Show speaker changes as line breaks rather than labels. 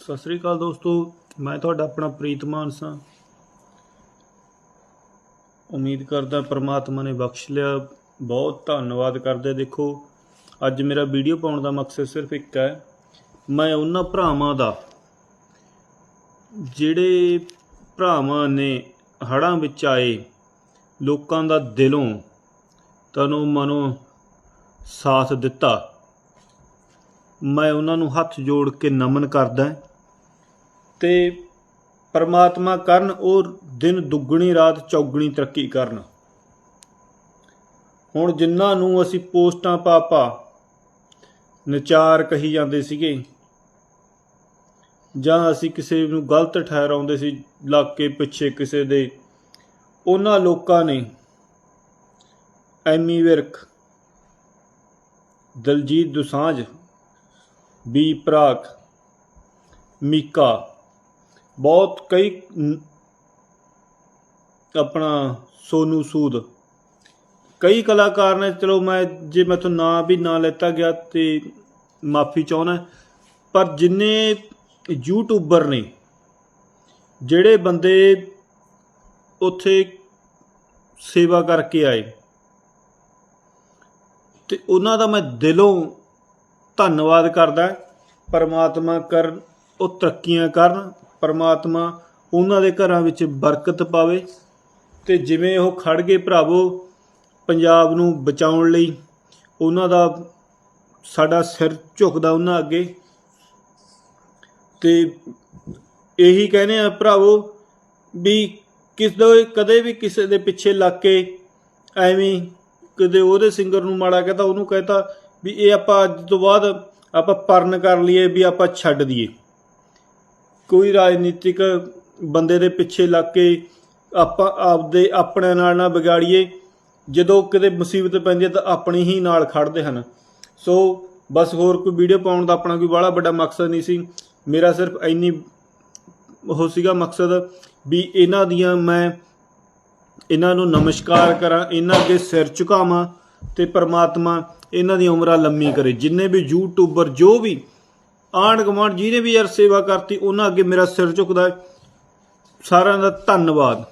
ਸਤਿ ਸ੍ਰੀ ਅਕਾਲ ਦੋਸਤੋ, ਮੈਂ ਤੁਹਾਡਾ ਆਪਣਾ ਪ੍ਰੀਤ ਮਾਨਸਾ। ਉਮੀਦ ਕਰਦਾ ਪ੍ਰਮਾਤਮਾ ਨੇ ਬਖਸ਼ ਲਿਆ। ਬਹੁਤ ਧੰਨਵਾਦ ਕਰਦੇ ਦੇਖੋ। ਅੱਜ ਮੇਰਾ ਵੀਡੀਓ ਪਾਉਣ ਦਾ ਮਕਸਦ ਸਿਰਫ ਇੱਕ ਹੈ। ਮੈਂ ਉਹਨਾਂ ਭਰਾਵਾਂ ਦਾ, ਜਿਹੜੇ ਭਰਾਵਾਂ ਨੇ ਹੜ੍ਹਾਂ ਵਿੱਚ ਆਏ, ਲੋਕਾਂ ਦਾ ਦਿਲੋਂ ਤਨੋਂ ਮਨੋਂ ਸਾਥ ਦਿੱਤਾ। ਮੈਂ ਉਹਨਾਂ ਨੂੰ ਹੱਥ ਜੋੜ ਕੇ ਨਮਨ ਕਰਦਾ ਤੇ ਪਰਮਾਤਮਾ ਕਰਨ ਉਹ ਦਿਨ ਦੁੱਗਣੀ, ਰਾਤ ਚੌਗਣੀ ਤਰੱਕੀ ਕਰਨ। ਹੁਣ ਜਿਨ੍ਹਾਂ ਨੂੰ ਅਸੀਂ ਪੋਸਟਾਂ ਪਾਪਾ, ਨਚਾਰ ਕਹੀ ਜਾਂਦੇ ਸੀਗੇ, ਜਾਂ ਅਸੀਂ ਕਿਸੇ ਨੂੰ ਗਲਤ ਠਹਿਰਾਉਂਦੇ ਸੀ ਇਲਾਕੇ ਪਿੱਛੇ ਕਿਸੇ ਦੇ, ਉਹਨਾਂ ਲੋਕਾਂ ਨੇ ਐਮੀ ਵਿਰਕ, ਦਲਜੀਤ ਦੁਸਾਂਝ, ਬੀ ਪ੍ਰਾਕ, ਮੀਕਾ ਬਹੁਤ ਕਈ ਆਪਣਾ ਸੋਨੂ ਸੂਦ। ਕਈ ਕਲਾਕਾਰ ਨੇ, ਚਲੋ ਮੈਂ ਜੇ ਮੈਥੋਂ ਨਾਂ ਵੀ ਨਾ ਲੈਤਾ ਗਿਆ ਤੇ ਮਾਫੀ ਚਾਹੁੰਦਾ, ਪਰ ਜਿੰਨੇ ਯੂਟਿਊਬਰ ਨੇ, ਜਿਹੜੇ ਬੰਦੇ ਉੱਥੇ ਸੇਵਾ ਕਰਕੇ ਆਏ, ਤੇ ਉਹਨਾਂ ਦਾ ਮੈਂ ਦਿਲੋਂ ਧੰਨਵਾਦ ਕਰਦਾ, ਪਰਮਾਤਮਾ ਕਰਨ, ਉਹ ਤਰੱਕੀਆਂ ਕਰਨ ਪਰਮਾਤਮਾ ਉਹਨਾਂ ਦੇ ਘਰਾਂ ਵਿੱਚ ਬਰਕਤ ਪਾਵੇ ਤੇ ਜਿਵੇਂ ਉਹ ਖੜ ਗਏ ਭਰਾਵੋ ਪੰਜਾਬ ਨੂੰ ਬਚਾਉਣ ਲਈ, ਉਹਨਾਂ ਦਾ ਸਾਡਾ ਸਿਰ ਝੁਕਦਾ ਉਹਨਾਂ ਅੱਗੇ। ਤੇ ਇਹੀ ਕਹਿੰਦੇ ਆ ਭਰਾਵੋ ਵੀ ਕਿਸੇ ਕਦੇ ਵੀ ਕਿਸੇ ਦੇ ਪਿੱਛੇ ਲੱਗ ਕੇ ਐਵੇਂ ਕਦੇ ਉਹਦੇ ਸਿੰਗਰ ਨੂੰ ਮਾੜਾ ਕਹਤਾ, ਉਹਨੂੰ ਕਹਤਾ ਵੀ ਇਹ ਆਪਾਂ ਅੱਜ ਤੋਂ ਬਾਅਦ ਆਪਾਂ ਪਰਨ ਕਰ ਲਈਏ, ਵੀ ਆਪਾਂ ਛੱਡ ਦਈਏ। ਕੋਈ ਰਾਜਨੀਤਿਕ ਬੰਦੇ ਦੇ ਪਿੱਛੇ ਲੱਗ ਕੇ ਆਪਾਂ ਆਪਦੇ ਆਪਣੇ ਨਾਲ ਨਾ ਵਿਗਾੜੀਏ, ਜਦੋਂ ਕਿਤੇ ਮੁਸੀਬਤ ਪੈਂਦੀ ਹੈ ਤਾਂ ਆਪਣੀ ਹੀ ਨਾਲ ਖੜਦੇ ਹਨ। ਸੋ ਬਸ ਹੋਰ ਕੋਈ ਵੀਡੀਓ ਪਾਉਣ ਦਾ ਆਪਣਾ ਕੋਈ ਬਾਹਲਾ ਵੱਡਾ ਮਕਸਦ ਨਹੀਂ ਸੀ। ਮੇਰਾ ਸਿਰਫ ਇੰਨੀ ਉਹ ਸੀਗਾ ਮਕਸਦ ਵੀ ਇਹਨਾਂ ਦੀਆਂ ਮੈਂ ਇਹਨਾਂ ਨੂੰ ਨਮਸਕਾਰ ਕਰਾਂ, ਇਹਨਾਂ ਅੱਗੇ ਸਿਰ ਝੁਕਾਵਾਂ ਤੇ ਪ੍ਰਮਾਤਮਾ ਇਹਨਾਂ ਦੀ ਉਮਰਾਂ ਲੰਮੀ ਕਰੇ। ਜਿੰਨੇ ਵੀ ਯੂਟਿਊਬਰ ਜੋ ਵੀ ਆਂਢ ਗੁਆਂਢ ਜਿਹਨੇ ਵੀ ਯਾਰ ਸੇਵਾ ਕਰਤੀ, ਉਹਨਾਂ ਅੱਗੇ ਮੇਰਾ ਸਿਰ ਝੁਕਦਾ ਸਾਰਿਆਂ ਦਾ ਧੰਨਵਾਦ।